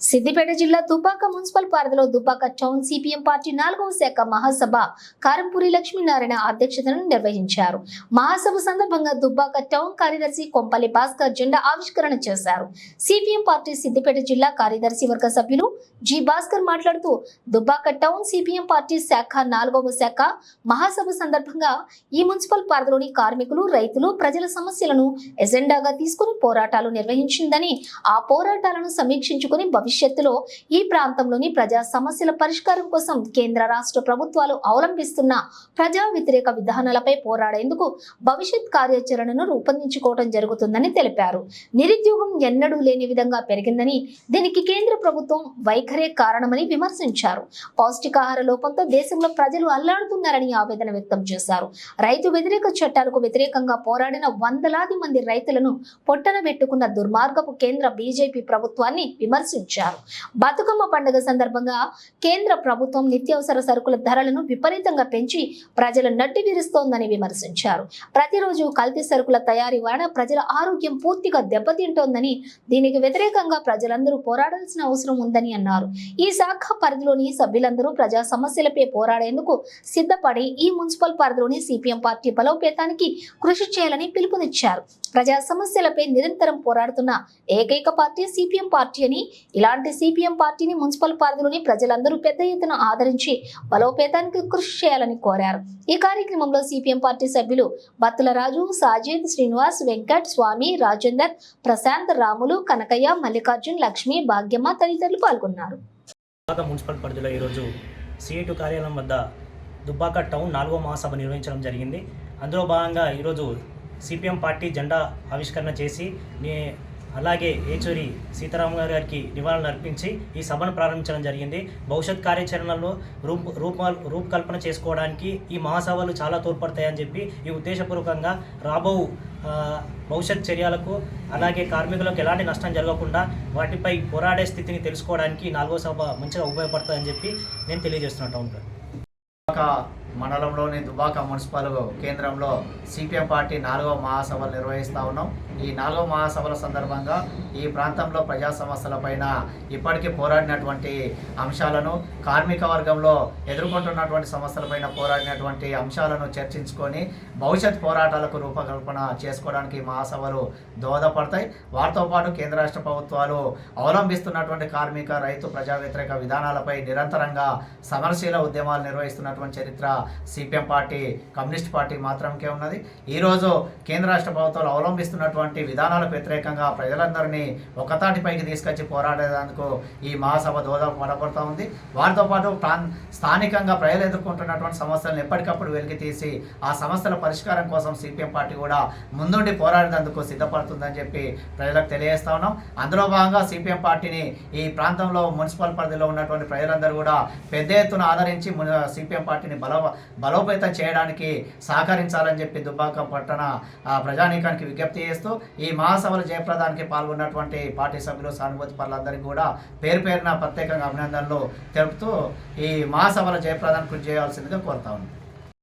సిద్దిపేట జిల్లా దుబ్బాక మున్సిపల్ పరిధిలో Dubbaka town CPM party నాలుగవ శాఖ మహాసభ కారంపూరి లక్ష్మీనారాయణ అధ్యక్షతను నిర్వహించారు. మహాసభ సందర్భంగా దుబ్బాక టౌన్ కార్యదర్శి కొంపల్లి భాస్కర్ జెండా ఆవిష్కరణ చేశారు. సిపిఎం పార్టీ సిద్దిపేట జిల్లా కార్యదర్శి వర్గ సభ్యులు జి భాస్కర్ మాట్లాడుతూ దుబ్బాక టౌన్ సిపిఎం పార్టీ శాఖ నాలుగవ శాఖ మహాసభ సందర్భంగా ఈ మున్సిపల్ పరిధిలోని కార్మికులు రైతులు ప్రజల సమస్యలను ఎజెండాగా తీసుకుని పోరాటాలు నిర్వహించిందని ఆ పోరాటాలను సమీక్షించుకుని భవిష్యత్తులో ఈ ప్రాంతంలోని ప్రజా సమస్యల పరిష్కారం కోసం కేంద్ర రాష్ట్ర ప్రభుత్వాలు అవలంబిస్తున్న ప్రజా వ్యతిరేక విధానాలపై పోరాడేందుకు భవిష్యత్ కార్యాచరణను రూపొందించుకోవడం జరుగుతుందని తెలిపారు. నిరుద్యోగం ఎన్నడూ లేని విధంగా పెరిగిందని దీనికి కేంద్ర ప్రభుత్వం వైఖరే కారణమని విమర్శించారు. పౌష్టికాహార లోపంతో దేశంలో ప్రజలు అల్లాడుతున్నారని ఆవేదన వ్యక్తం చేశారు. రైతు వ్యతిరేక చట్టాలకు వ్యతిరేకంగా పోరాడిన వందలాది మంది రైతులను పొట్టన పెట్టుకున్న దుర్మార్గపు కేంద్ర బీజేపీ ప్రభుత్వాన్ని విమర్శించారు. బతుకమ్మ పండుగ సందర్భంగా కేంద్ర ప్రభుత్వం నిత్యావసర సరుకుల ధరలను విపరీతంగా పెంచి ప్రజల నడ్డి విరుస్తోందని విమర్శించారు. ప్రతిరోజు కల్తీ సరుకుల తయారీ వలన ప్రజల ఆరోగ్యం పూర్తిగా దెబ్బతింటోందని దీనికి వ్యతిరేకంగా ప్రజలందరూ పోరాడాల్సిన అవసరం ఉందని అన్నారు. ఈ శాఖ పరిధిలోని సభ్యులందరూ ప్రజా సమస్యలపై పోరాడేందుకు సిద్ధపడి ఈ మున్సిపల్ పరిధిలోని సిపిఎం పార్టీ బలోపేతానికి కృషి చేయాలని పిలుపునిచ్చారు. ప్రజా సమస్యలపై నిరంతరం పోరాడుతున్న ఏకైక పార్టీ సిపిఎం పార్టీ అని ఇలా ఇలాంటి సిపిఎం పార్టీని మున్సిపల్ పరిధిలోని ప్రజలందరూ పెద్ద ఎత్తున ఆదరించి బలోపేతానికి కృషి చేయాలని కోరారు. ఈ కార్యక్రమంలో సిపిఎం పార్టీ సభ్యులు బత్తుల రాజు సాజిద్ శ్రీనివాస్ వెంకట్ స్వామి రాజేందర్ ప్రశాంత్ రాములు కనకయ్య మల్లికార్జున్ లక్ష్మి భాగ్యమ్మ తదితరులు పాల్గొన్నారు. దుబ్బాక మున్సిపల్ పరిధిలో ఈరోజు సిఐటు కార్యాలయం వద్ద దుబ్బాక టౌన్ నాలుగో మహాసభ నిర్వహించడం జరిగింది. అందులో భాగంగా ఈరోజు సిపిఎం పార్టీ జెండా ఆవిష్కరణ చేసి అలాగే ఏచూరి సీతారామ గారి గారికి నివాళులు అర్పించి ఈ సభను ప్రారంభించడం జరిగింది. భవిష్యత్ కార్యాచరణలో రూప్ రూప రూపకల్పన చేసుకోవడానికి ఈ మహాసభలు చాలా తోడ్పడతాయని చెప్పి ఈ ఉద్దేశపూర్వకంగా రాబో భవిష్యత్ చర్యలకు అలాగే కార్మికులకు ఎలాంటి నష్టం జరగకుండా వాటిపై పోరాడే స్థితిని తెలుసుకోవడానికి నాలుగో సభ మంచిగా ఉపయోగపడుతుందని చెప్పి నేను తెలియజేస్తున్నాను టౌన్ దుబాక మండలంలోని దుబాక మున్సిపల్ కేంద్రంలో సిపిఎం పార్టీ నాలుగవ మహాసభలు నిర్వహిస్తూ ఉన్నాం. ఈ నాలుగవ మహాసభల సందర్భంగా ఈ ప్రాంతంలో ప్రజా సమస్యలపైన ఇప్పటికీ పోరాడినటువంటి అంశాలను కార్మిక వర్గంలో ఎదుర్కొంటున్నటువంటి సమస్యలపైన పోరాడినటువంటి అంశాలను చర్చించుకొని భవిష్యత్ పోరాటాలకు రూపకల్పన చేసుకోవడానికి ఈ మహాసభలు దోహదపడతాయి. వారితో పాటు కేంద్ర రాష్ట్ర ప్రభుత్వాలు అవలంబిస్తున్నటువంటి కార్మిక రైతు ప్రజా వ్యతిరేక విధానాలపై నిరంతరంగా సమరశీల ఉద్యమాలు నిర్వహిస్తున్నటువంటి చరిత్ర సిపిఎం పార్టీ కమ్యూనిస్ట్ పార్టీ మాత్రంకే ఉన్నది. ఈరోజు కేంద్ర రాష్ట్ర ప్రభుత్వాలు అవలంబిస్తున్నటువంటి విధానాలకు వ్యతిరేకంగా ప్రజలందరినీ ఒకతాటిపైకి తీసుకొచ్చి పోరాడేందుకు ఈ మహాసభ దోహదపడబడుతూ ఉంది. వారితో పాటు ప్రాం స్థానికంగా ప్రజలు ఎదుర్కొంటున్నటువంటి సమస్యలను ఎప్పటికప్పుడు వెలికి తీసి ఆ సమస్యల పరిష్కారం కోసం సిపిఎం పార్టీ కూడా ముందుండి పోరాడేందుకు సిద్ధపడుతుందని చెప్పి ప్రజలకు తెలియజేస్తా ఉన్నాం. అందులో భాగంగా సిపిఎం పార్టీని ఈ ప్రాంతంలో మున్సిపల్ పరిధిలో ఉన్నటువంటి ప్రజలందరూ కూడా పెద్ద ఎత్తున ఆదరించి సిపిఎం పార్టీని బలో బలోపేతం చేయడానికి సహకరించాలని చెప్పి దుబ్బాక పట్టణ ఆ, ప్రజానీకానికి విజ్ఞప్తి చేస్తూ ఈ మహాసభల జయప్రదానికి పాల్గొన్నటువంటి పార్టీ సభ్యులు సానుభూతి పనులందరికీ కూడా పేరు పేరున ప్రత్యేకంగా అభినందనలు తెలుపుతూ ఈ మహాసభల జయప్రదాన్ని కృషి చేయాల్సిందిగా కోరుతా ఉన్నాను